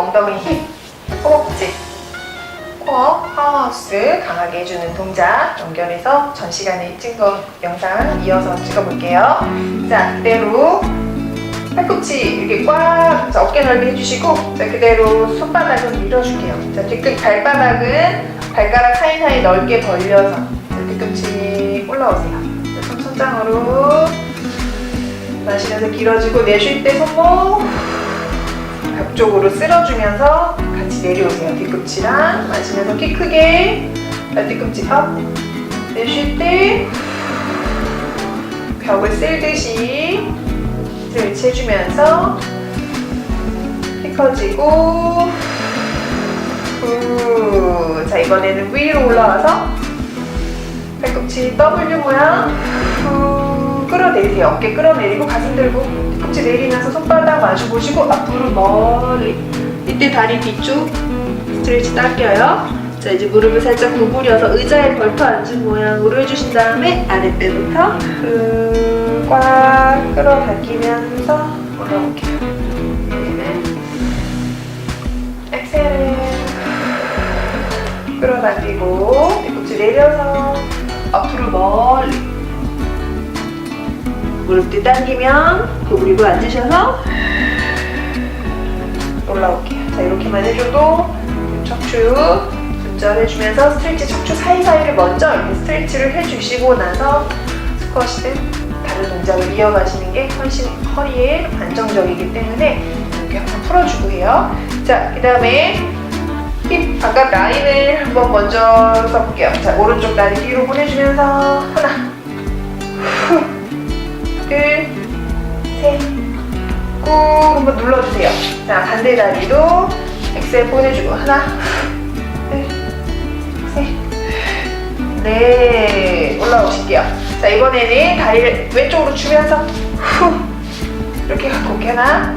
엉덩이, 힙, 허벅지, 코어, 파워하우스 강하게 해주는 동작 연결해서 전 시간에 찍은 거 영상 이어서 찍어볼게요. 자, 그대로 팔꿈치 이렇게 꽉 자, 어깨 넓이 해주시고 자, 그대로 손바닥을 밀어줄게요. 자, 뒤끝 발바닥은 발가락 사이사이 넓게 벌려서 자, 뒤꿈치 올라오세요. 자, 손 손장으로 마시면서 길어지고 내쉴 때 손목 벽 쪽으로 쓸어주면서 같이 내려오세요. 뒤꿈치랑 마시면서 키 크게. 자, 뒤꿈치 업 내쉴 때 벽을 쓸듯이 스트레치 해주면서 키 커지고. 후. 자 이번에는 위로 올라와서 팔꿈치 W 모양. 후 끌어내리세요. 어깨 끌어내리고 가슴 들고 뒤꿈치 내리면서 손바닥 마주 보시고 앞으로 멀리 이때 다리 뒤쪽 스트레치 당겨요. 자 이제 무릎을 살짝 구부려서 의자에 벌터 앉은 모양으로 해주신 다음에 아랫배부터 후, 꽉 끌어당기면서 올라올게요 엑셀 끌어당기고 뒤꿈치 내려서 앞으로 멀리 무릎 뒤 당기면 구부리고 앉으셔서 올라올게요 자 이렇게만 해줘도 척추 분절해주면서 스트레치 척추 사이사이를 먼저 이렇게 스트레치를 해주시고 나서 스쿼시든 다른 동작을 이어가시는 게 훨씬 허리에 안정적이기 때문에 이렇게 한번 풀어주고 해요. 자, 그 다음에 힙 바깥 라인을 한번 먼저 써볼게요. 자, 오른쪽 다리 뒤로 보내주면서 하나, 후, 둘, 셋, 꾹 한번 눌러주세요. 자, 반대 다리도 엑셀 보내주고 하나, 둘, 셋, 네, 올라오실게요. 자, 이번에는 다리를 왼쪽으로 주면서 후. 이렇게 갖고 올게 하나,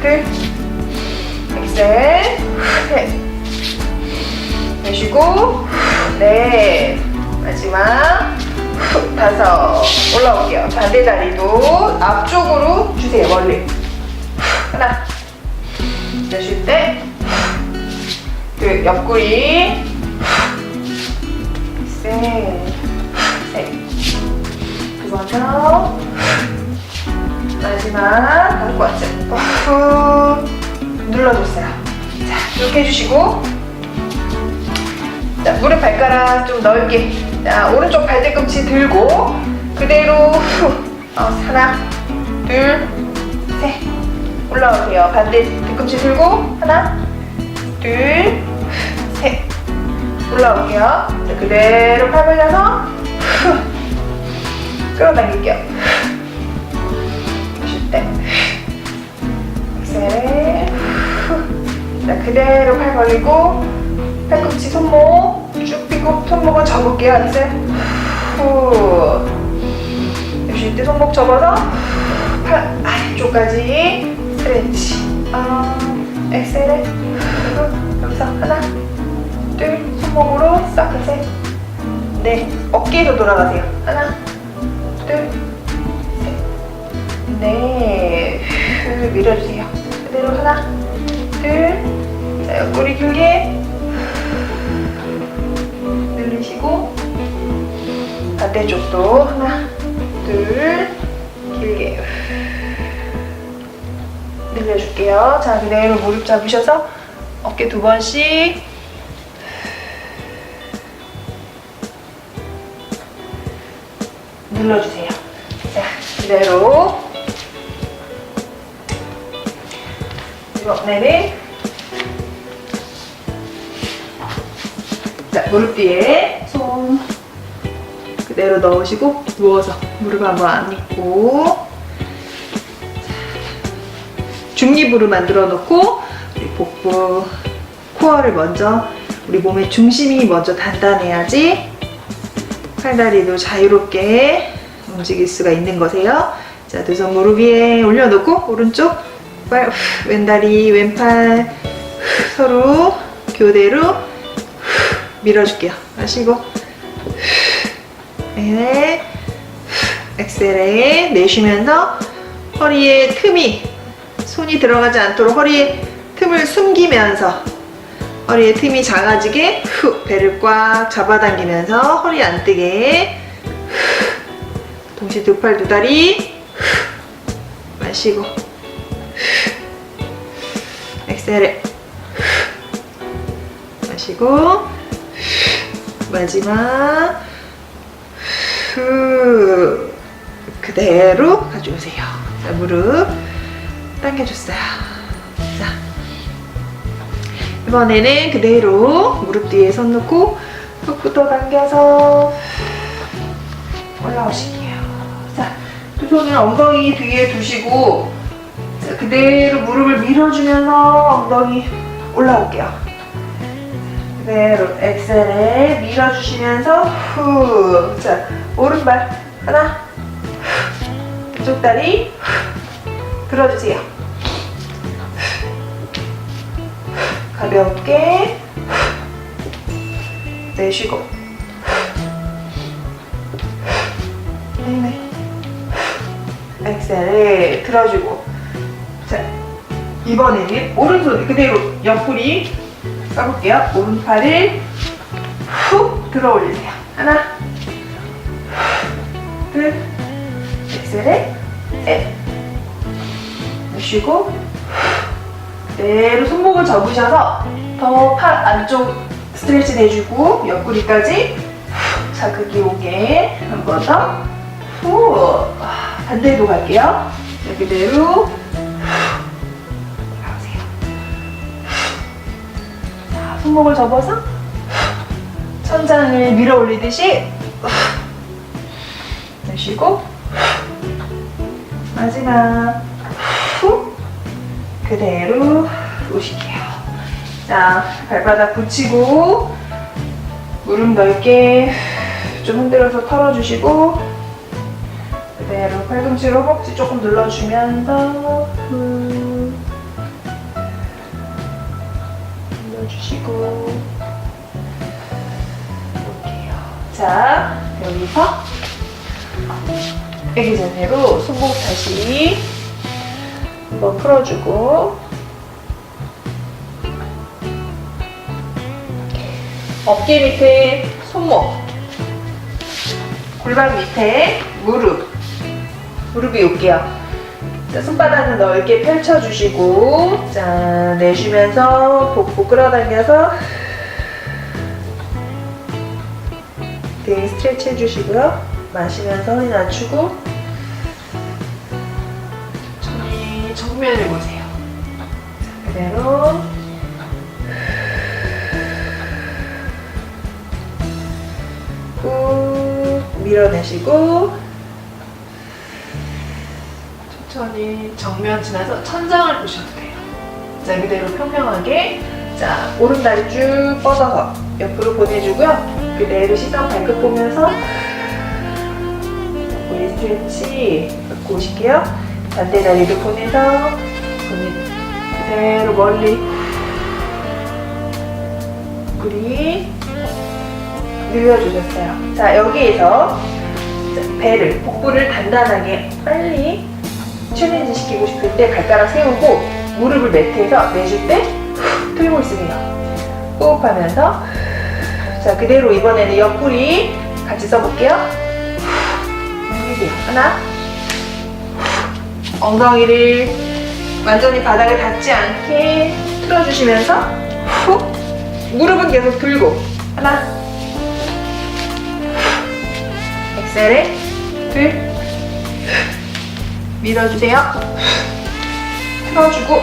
둘, 엑셀, 셋, 내쉬고, 넷, 마지막 후, 다섯, 올라올게요. 반대 다리도 앞쪽으로 주세요, 멀리. 후, 하나, 내쉴 때, 둘, 옆구리, 셋, 셋. 두 번 더. 마지막 감고 왔죠. 후 눌러줬어요. 자, 이렇게 해주시고. 자, 무릎 발가락 좀 넓게. 자, 오른쪽 발 뒤꿈치 들고 그대로 후. 어, 하나, 둘, 셋. 올라오세요. 반대 뒤꿈치 들고 하나, 둘, 셋. 올라올게요. 자, 그대로 팔 벌려서 후. 끌어당길게요. 쉴 때. 셋. 후. 자, 그대로 팔 벌리고 팔꿈치 손목 쭉 펴고 손목은 접을게요. 엑셀. 후. 쉴때 손목 접어서 팔 아래쪽까지 스트레치. 아, 엑셀에 후. 여기서 하나, 둘, 손목으로 싹 셋, 넷. 어깨로 돌아가세요. 하나, 둘, 셋, 넷. 후, 밀어주세요. 그대로 하나, 둘. 자, 옆구리 길게. 반대쪽도 하나, 둘. 길게. 늘려줄게요. 자, 그대로 무릎 잡으셔서 어깨 두 번씩. 눌러주세요. 자, 그대로 이번에는 자, 무릎 뒤에 손 그대로 넣으시고 누워서 무릎 한번 안 믿고 중립으로 만들어 놓고 우리 복부 코어를 먼저 우리 몸의 중심이 먼저 단단해야지 팔다리도 자유롭게 움직일 수가 있는 거세요. 자, 두 손 무릎 위에 올려놓고 오른쪽 발, 후, 왼다리, 왼팔 후, 서로 교대로 후, 밀어줄게요. 마시고 후, 네, 후, 엑셀에 내쉬면서 허리에 틈이 손이 들어가지 않도록 허리에 틈을 숨기면서 허리에 틈이 작아지게 후 배를 꽉 잡아당기면서 허리 안 뜨게 후. 동시에 두 팔 두 다리 후. 마시고 후. 엑셀에 후. 마시고 후. 마지막 후 그대로 가져오세요. 자 무릎 당겨줬어요. 자 이번에는 그대로 무릎 뒤에 손 놓고 턱부터 당겨서 올라오실게요. 자, 두 손을 엉덩이 뒤에 두시고 자, 그대로 무릎을 밀어주면서 엉덩이 올라올게요. 그대로 엑셀에 밀어주시면서 후. 자, 오른발 하나, 왼쪽 다리. 들어주세요. 가볍게. 내쉬고. 네네. 엑셀에 들어주고. 자 이번에는 오른손 그대로 옆구리 까볼게요 오른팔을 훅 들어 올리세요 하나 둘 엑셀에 넷 내쉬고 그대로 손목을 접으셔서 더 팔 안쪽 스트레치 내주고 옆구리까지 후, 자극이 오게 한 번 더. 후. 반대로 갈게요. 자, 그대로 손목을 접어서 후. 천장을 밀어 올리듯이 후. 내쉬고 후. 마지막 후. 그대로 오실게요. 자, 발바닥 붙이고 무릎 넓게 좀 흔들어서 털어주시고 그대로 팔꿈치로 허벅지 조금 눌러주면서 후 눌러주시고. 볼게요. 자, 여기서 애기 자세로 손목 다시 한번 풀어주고. 어깨 밑에 손목 골반 밑에 무릎 무릎이 올게요 자, 손바닥은 넓게 펼쳐주시고 자 내쉬면서 복부 끌어당겨서 등 스트레치 해주시고요. 마시면서 허리 낮추고. 천천히 정면을 보세요. 자, 그대로. 꾹 밀어내시고 천천히 정면 지나서 천장을 보셔도 돼요. 자 그대로 평평하게 자 오른다리 쭉 뻗어서 옆으로 보내주고요. 그대로 시선 발끝 보면서 우리 스트레치 갖고 오실게요. 반대 다리도 보내서 보내 그대로 멀리 우리 늘려주셨어요. 자, 여기에서 배를, 복부를 단단하게 빨리 챌린지 시키고 싶을 때 발가락 세우고 무릎을 매트에서 내쉴 때 후, 틀고 있으세요. 호흡하면서. 자, 그대로 이번에는 옆구리 같이 써볼게요. 후, 하나. 후, 엉덩이를 완전히 바닥에 닿지 않게 틀어주시면서 후. 무릎은 계속 들고. 하나. 엑셀에 둘 밀어주세요. 틀어주고.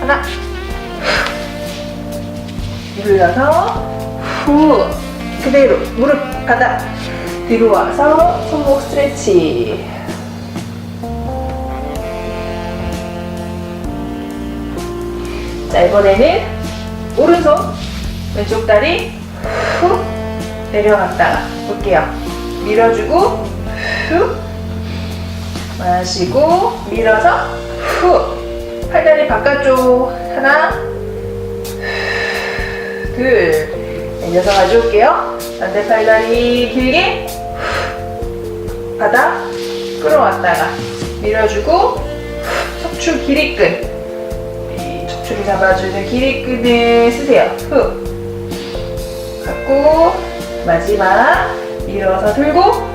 하나. 눌러서 후. 그대로 무릎 바닥 뒤로 와서 손목 스트레치. 자 이번에는 오른손 왼쪽 다리 후. 내려갔다가 볼게요. 밀어주고 후 마시고 밀어서 후 팔다리 바깥쪽 하나 둘 내려서 가져올게요. 반대 팔다리 길게 후 바닥 끌어왔다가 밀어주고 첫 척추 길이끈. 이 척추를 잡아주는 길이끈을 쓰세요. 후. 갖고 마지막 밀어서 들고 후.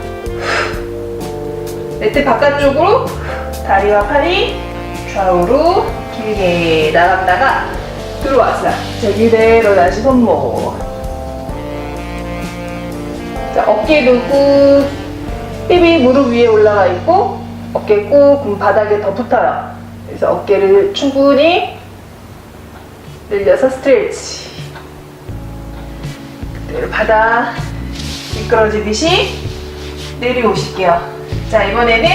매트 바깥쪽으로 다리와 팔이 좌우로 길게 나갔다가 들어왔어요. 자, 이대로 다시 손목. 자, 어깨도 꾹, 힙이 무릎 위에 올라가 있고, 어깨 꾹 바닥에 더 붙어요. 그래서 어깨를 충분히 늘려서 스트레치. 그대로 바닥 미끄러지듯이 내려오실게요. 자, 이번에는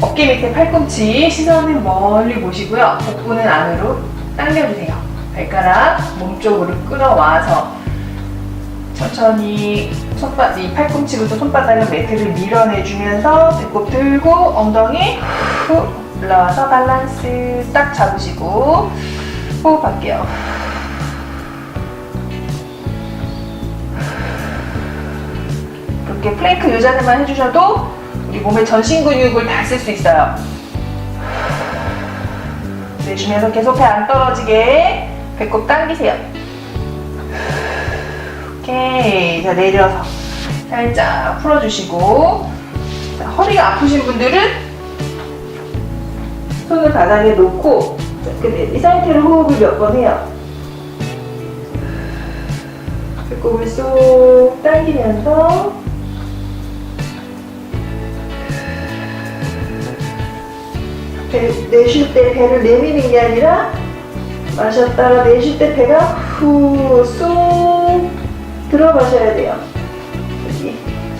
어깨 밑에 팔꿈치 시선은 멀리 보시고요. 복부는 안으로 당겨주세요. 발가락 몸쪽으로 끌어와서 천천히 손바, 이 팔꿈치부터 손바닥을 매트를 밀어내주면서 배꼽 들고 엉덩이 후 올라와서 밸런스 딱 잡으시고 호흡할게요. 이렇게 플랭크 유자세만 해주셔도 우리 몸의 전신 근육을 다 쓸 수 있어요. 내쉬면서 계속 배 안 떨어지게 배꼽 당기세요. 오케이. 자, 내려서 살짝 풀어주시고. 자, 허리가 아프신 분들은 손을 바닥에 놓고, 자, 근데 이 상태로 호흡을 몇 번 해요. 배꼽을 쏙 당기면서 배, 내쉴 때 배를 내미는 게 아니라 마셨다가 내쉴 때 배가 후쏙 들어가셔야 돼요.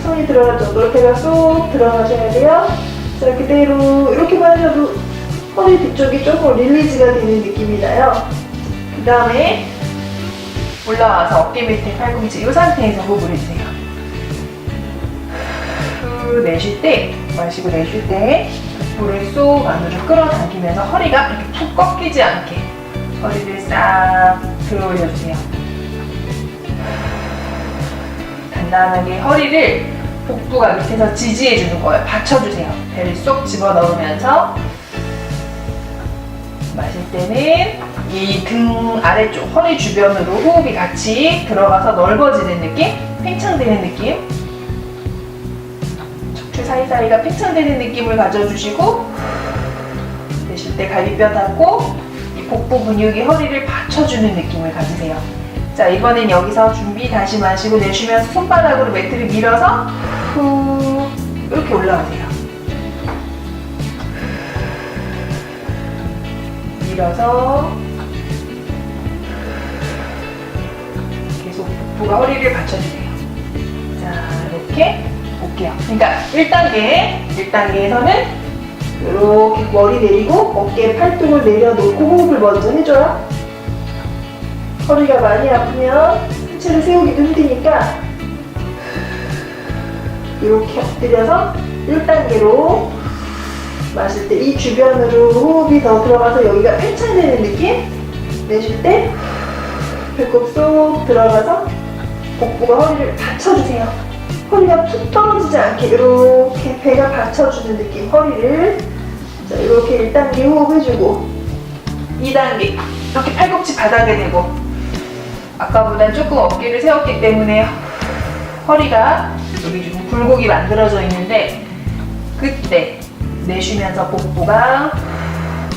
손이 들어갈 정도로 배가 쏙 들어가셔야 돼요. 자 그대로 이렇게만 하셔도 허리 뒤쪽이 조금 릴리즈가 되는 느낌이 나요. 그 다음에 올라와서 어깨 밑에 팔꿈치 이 상태에서 호흡을 해주세요. 후 내쉴 때 마시고 내쉴 때 볼을 쏙 안으로 끌어당기면서 허리가 이렇게 푹 꺾이지 않게 허리를 싹 들어 올려주세요. 단단하게 허리를 복부가 밑에서 지지해주는 거예요. 받쳐주세요. 배를 쏙 집어넣으면서 마실 때는 이 등 아래쪽 허리 주변으로 호흡이 같이 들어가서 넓어지는 느낌, 팽창되는 느낌 척추 사이사이가 팽창되는 느낌을 가져주시고 내쉴 때 갈비뼈 닿고 이 복부 근육이 허리를 받쳐주는 느낌을 가지세요. 자 이번엔 여기서 준비 다시 마시고 내쉬면서 손바닥으로 매트를 밀어서 후 이렇게 올라오세요. 밀어서 계속 복부가 허리를 받쳐주세요. 자 이렇게 볼게요. 그러니까 1단계, 1단계에서는 이렇게 머리 내리고 어깨 팔뚝을 내려놓고 호흡을 먼저 해줘요. 허리가 많이 아프면 상체를 세우기도 힘드니까 이렇게 엎드려서 1단계로 마실 때 이 주변으로 호흡이 더 들어가서 여기가 팽창되는 느낌 내쉴 때 배꼽 쏙 들어가서 복부가 허리를 받쳐주세요. 허리가 툭 떨어지지 않게 이렇게 배가 받쳐주는 느낌 허리를. 자 이렇게 1단계 호흡 해주고 2단계. 이렇게 팔꿈치 바닥에 대고. 아까보다 조금 어깨를 세웠기 때문에 허리가 여기 좀 굴곡이 만들어져 있는데 그때 내쉬면서 복부가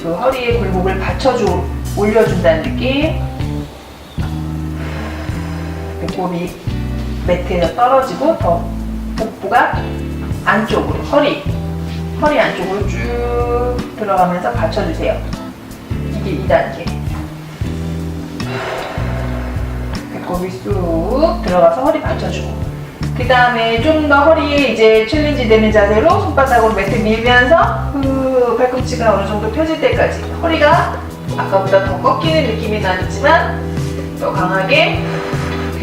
그 허리의 굴곡을 받쳐줘 올려준다는 느낌. 배꼽이 매트에서 떨어지고 더 복부가 안쪽으로 허리 허리 안쪽으로 쭉 들어가면서 받쳐주세요. 이게 2단계. 배꼽이 쑥 들어가서 허리 받쳐주고. 그 다음에 좀 더 허리에 이제 챌린지 되는 자세로 손바닥으로 매트 밀면서 후 팔꿈치가 어느 정도 펴질 때까지 허리가 아까보다 더 꺾이는 느낌이 나지만 더 강하게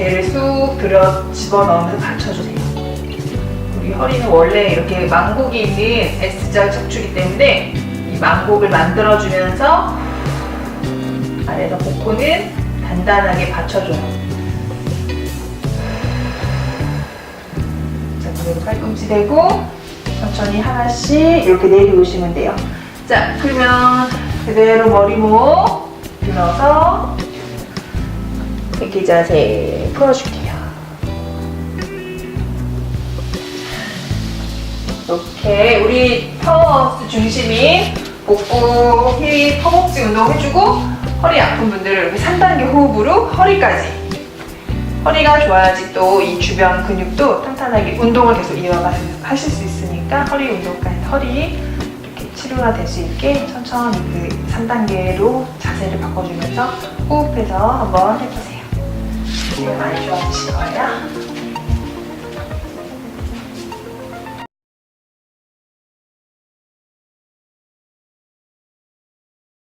배를 쑥 들어 집어넣으면서 받쳐주세요. 우리 허리는 원래 이렇게 망곡이 있는 S자 척추이기 때문에 이 망곡을 만들어주면서 아래에서 복부는 단단하게 받쳐줘요. 자, 그대로 팔꿈치 대고 천천히 하나씩 이렇게 내려오시면 돼요. 자, 그러면 그대로 머리 목 들어서 이렇게 자세 풀어줄게요. 이렇게 우리 파워하우스 중심인 복부, 힙, 허벅지 운동 해주고 허리 아픈 분들은 이렇게 3단계 호흡으로 허리까지 허리가 좋아야지 또 이 주변 근육도 탄탄하게 운동을 계속 이어가실 수 있으니까 허리 운동까지 허리 이렇게 치료가 될 수 있게 천천히 그 3단계로 자세를 바꿔주면서 호흡해서 한번 해보세요. 정말 많이 좋아지실 거예요.